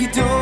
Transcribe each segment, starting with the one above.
you don't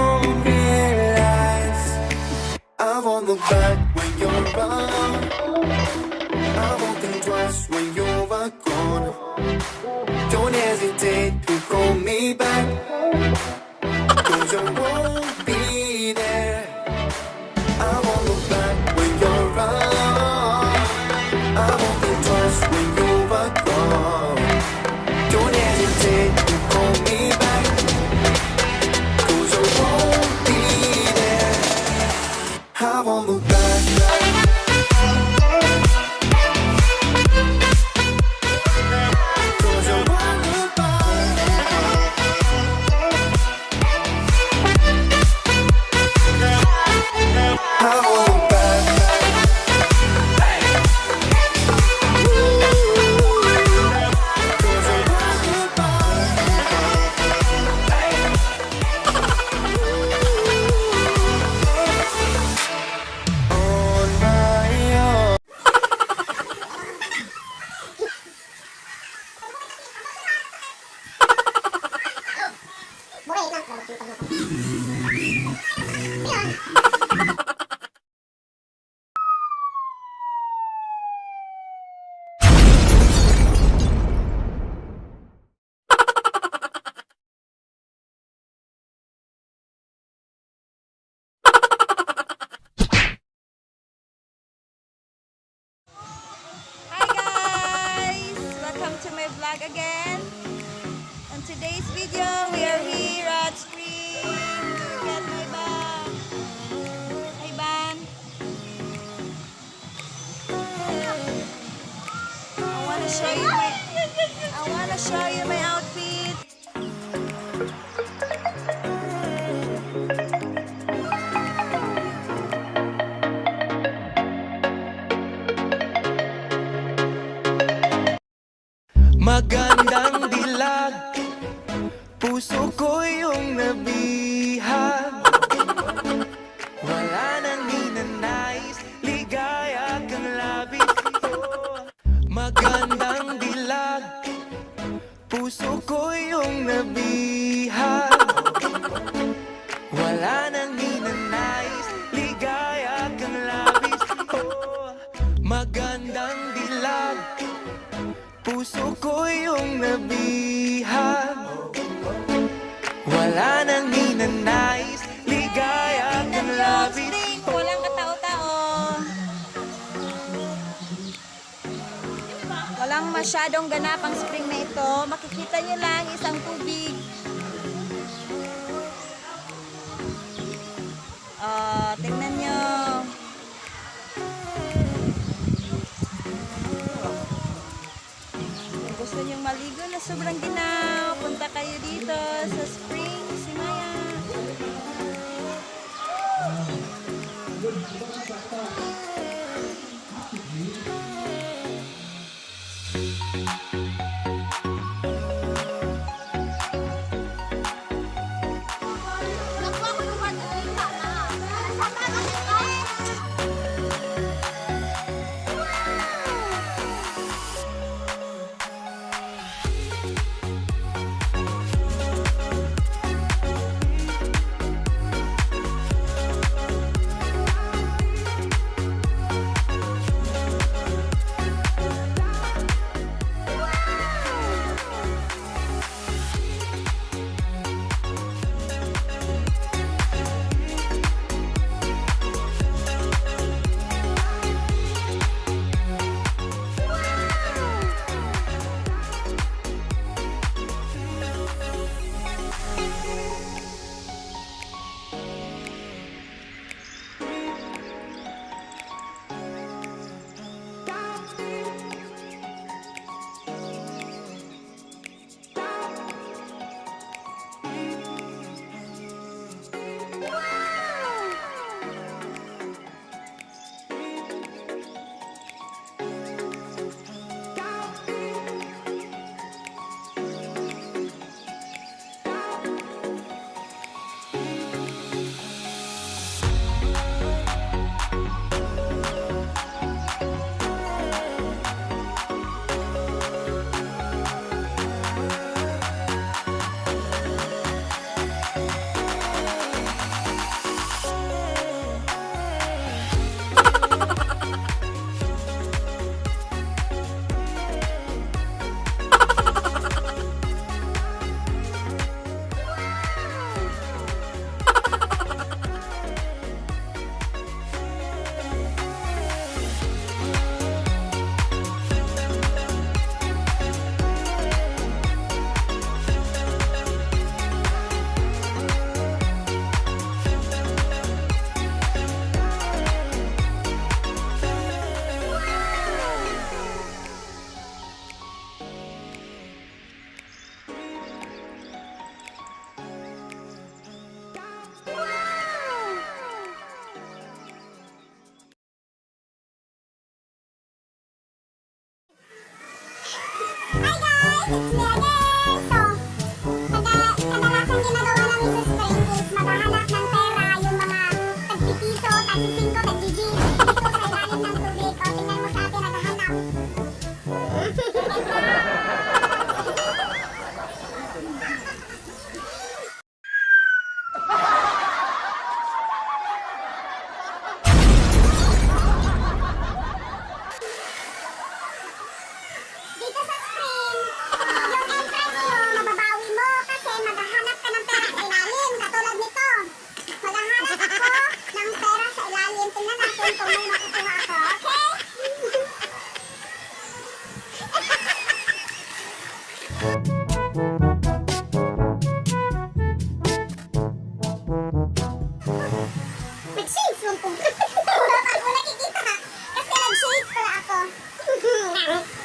Magandang dilag. Puso ko'y Walang masyadong ganap ang spring na ito. Makikita nyo lang isang tubig. Uh, tingnan nyo. Kung gusto nyong maligo na sobrang ginaw, punta kayo dito sa spring Simaya. Thank you. nag-shave from po. Wala pa ako nakikita. Kasi nag-shave pala ako.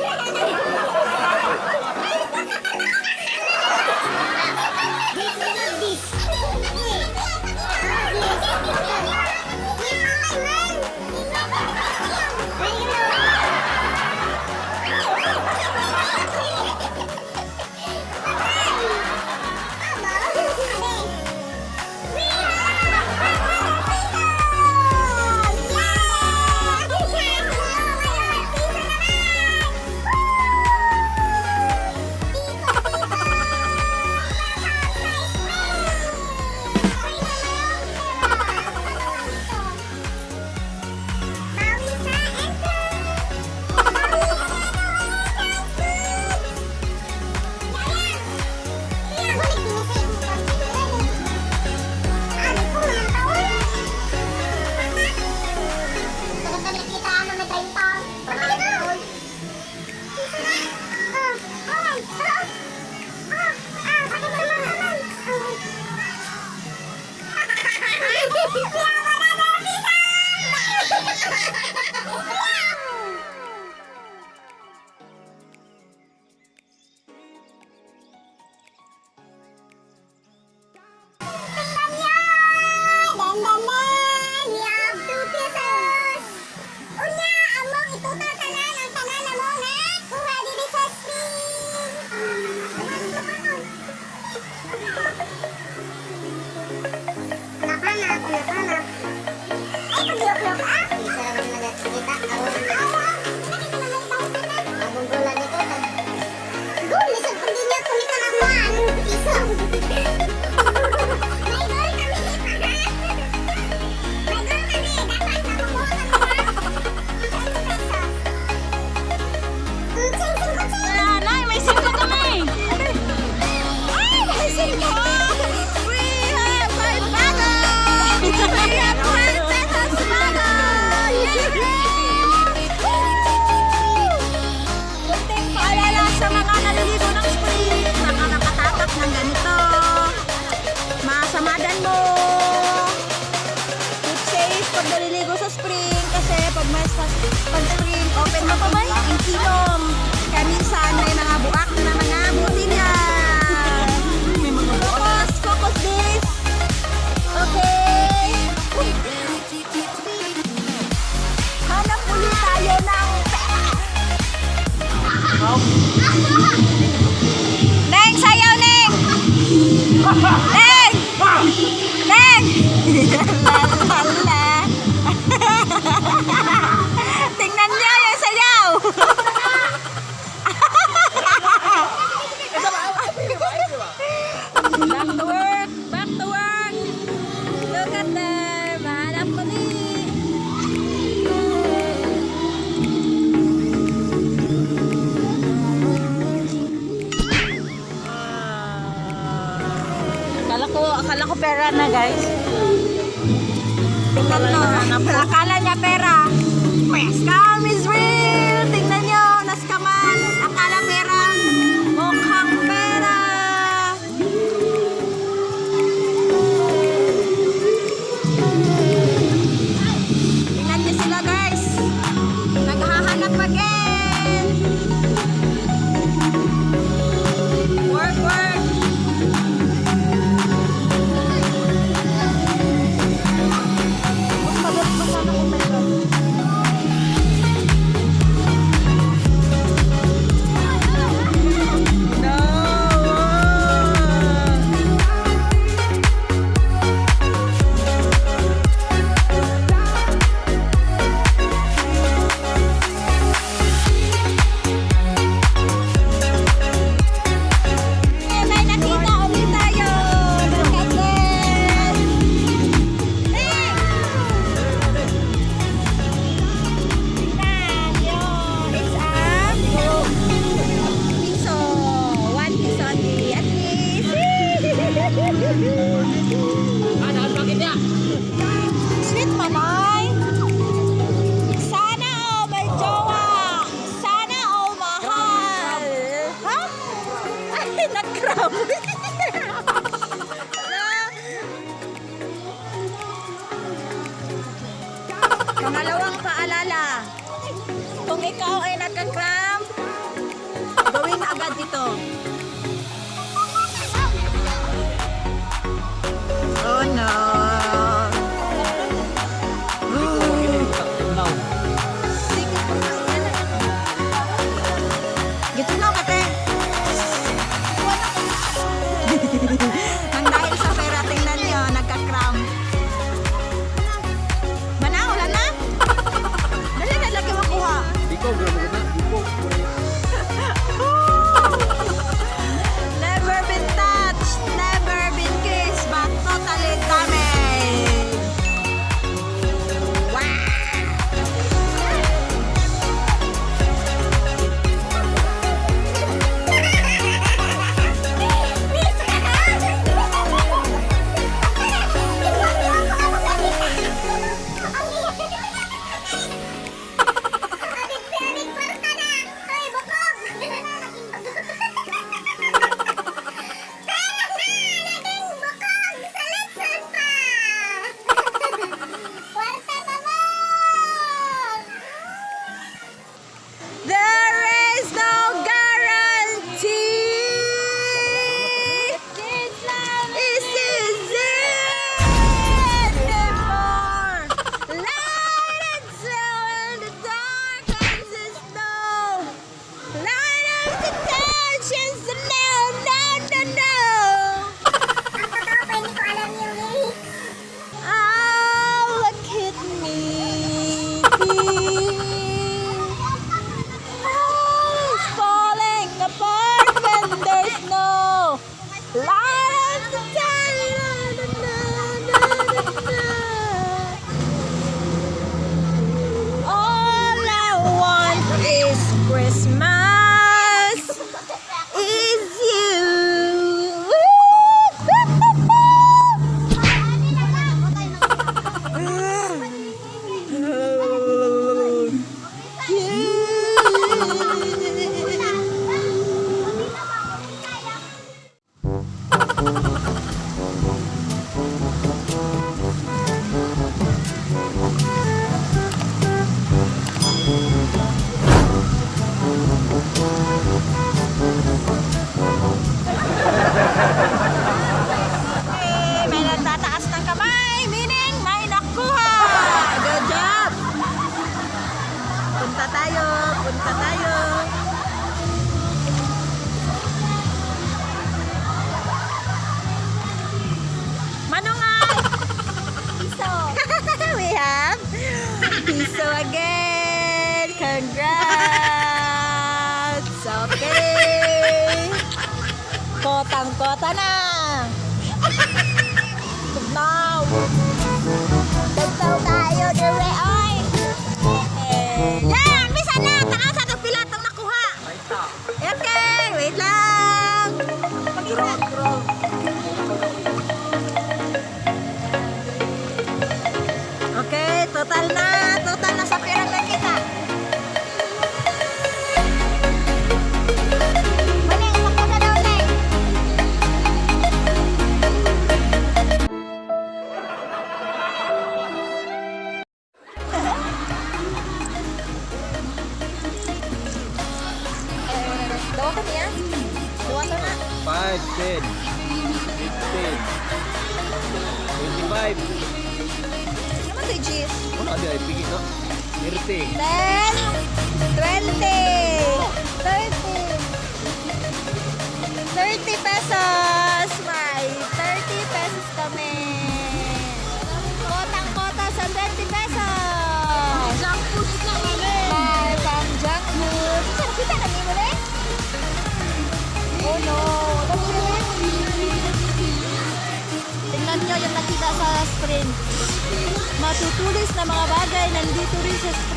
want to do. ingatan mo. Keep safe pag naliligo sa spring kasi pag may sa pag spring open na pa ang kinom. Kaya minsan may mga buak na mga buti niya. Focus, focus this. Okay. Hanap muli tayo ng pera. Oh. Tingnan niyo yung sayaw. Back to work. Back to work. Look at them. Mahanap ni. Akala ko, akala ko pera na guys tatlo. Akala niya pera. Pwes, kami So again, congrats! Okay! Kotang-kota na! 5, 10, 15, 25. Naman to? Ano ay pigi no? 30. 10, 20, 30, 30 pesos. Sa screen. Matutulis na mga bagay nandito rin sa screen.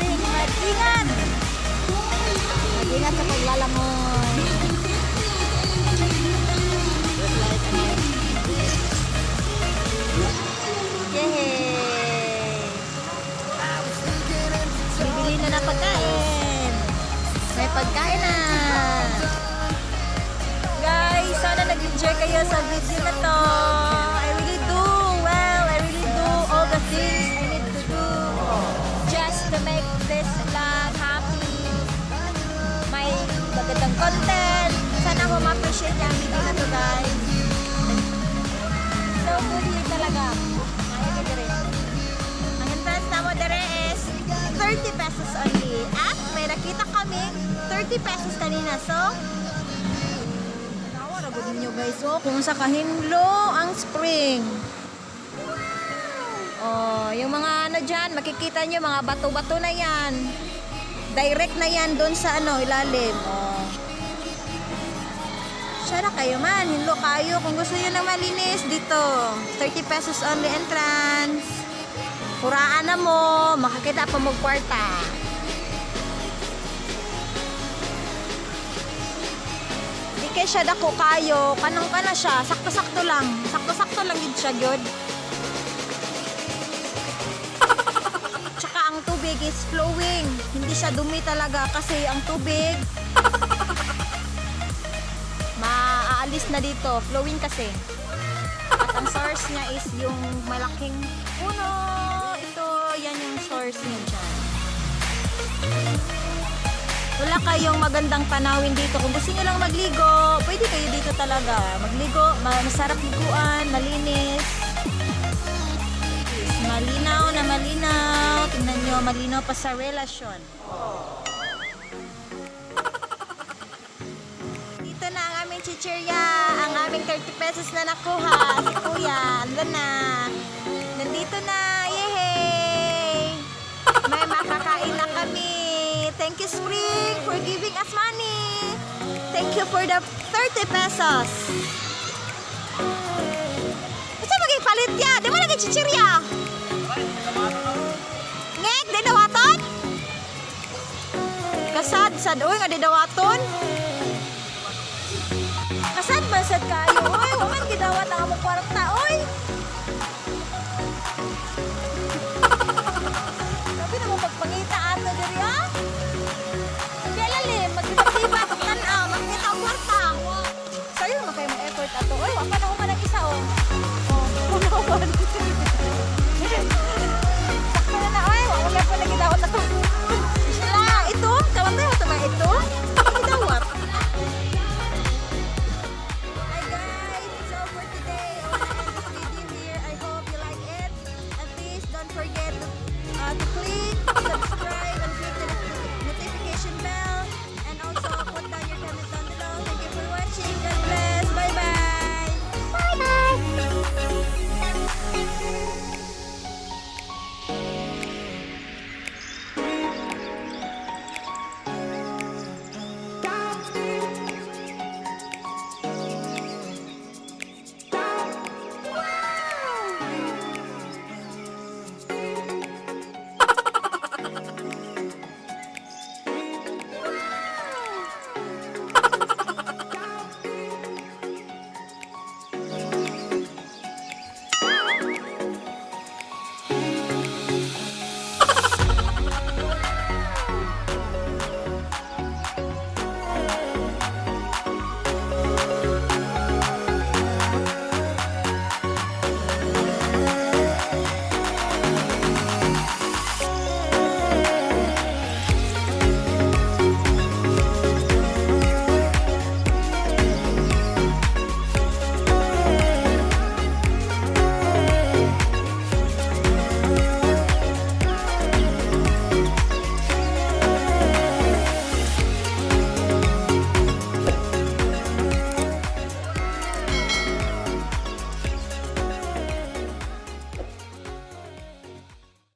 30 pesos kanina. So, Nawa na gud ninyo guys oh kung sa kahinlo ang spring. Oh, yung mga ano diyan, makikita nyo mga bato-bato na 'yan. Direct na 'yan doon sa ano ilalim. Oh. Siya na kayo man, hinlo kayo. Kung gusto nyo ng malinis, dito. 30 pesos only entrance. Kuraan na mo, makakita pa mo kwarta. Kay siya dako kayo, kanang kana siya, sakto-sakto lang. Sakto-sakto lang gid siya gyud. Tsaka ang tubig is flowing. Hindi siya dumi talaga kasi ang tubig maaalis na dito. Flowing kasi. At ang source niya is yung malaking puno. Ito, yan yung source niya dyan. Wala kayong magandang tanawin dito. Kung gusto niyo lang magligo, pwede kayo dito talaga. Magligo, ma- masarap liguan, malinis. Malinaw na malinaw. Tingnan nyo, malinaw pa sa relasyon. Dito na ang aming chichirya, ang aming 30 pesos na nakuha. Si Kuya, andun na. Nandito na, yehey! May makakain na kami. Thank you, Spring, for giving us money. Thank you for the 30 pesos. Basta maging palit ya? Di mo lagi chichirya? Ngek, di dawaton? Kasad, sad. Uy, nga di dawaton? Kasad ba kayo? Uy, waman gidawat ang among kwarta, uy! clean.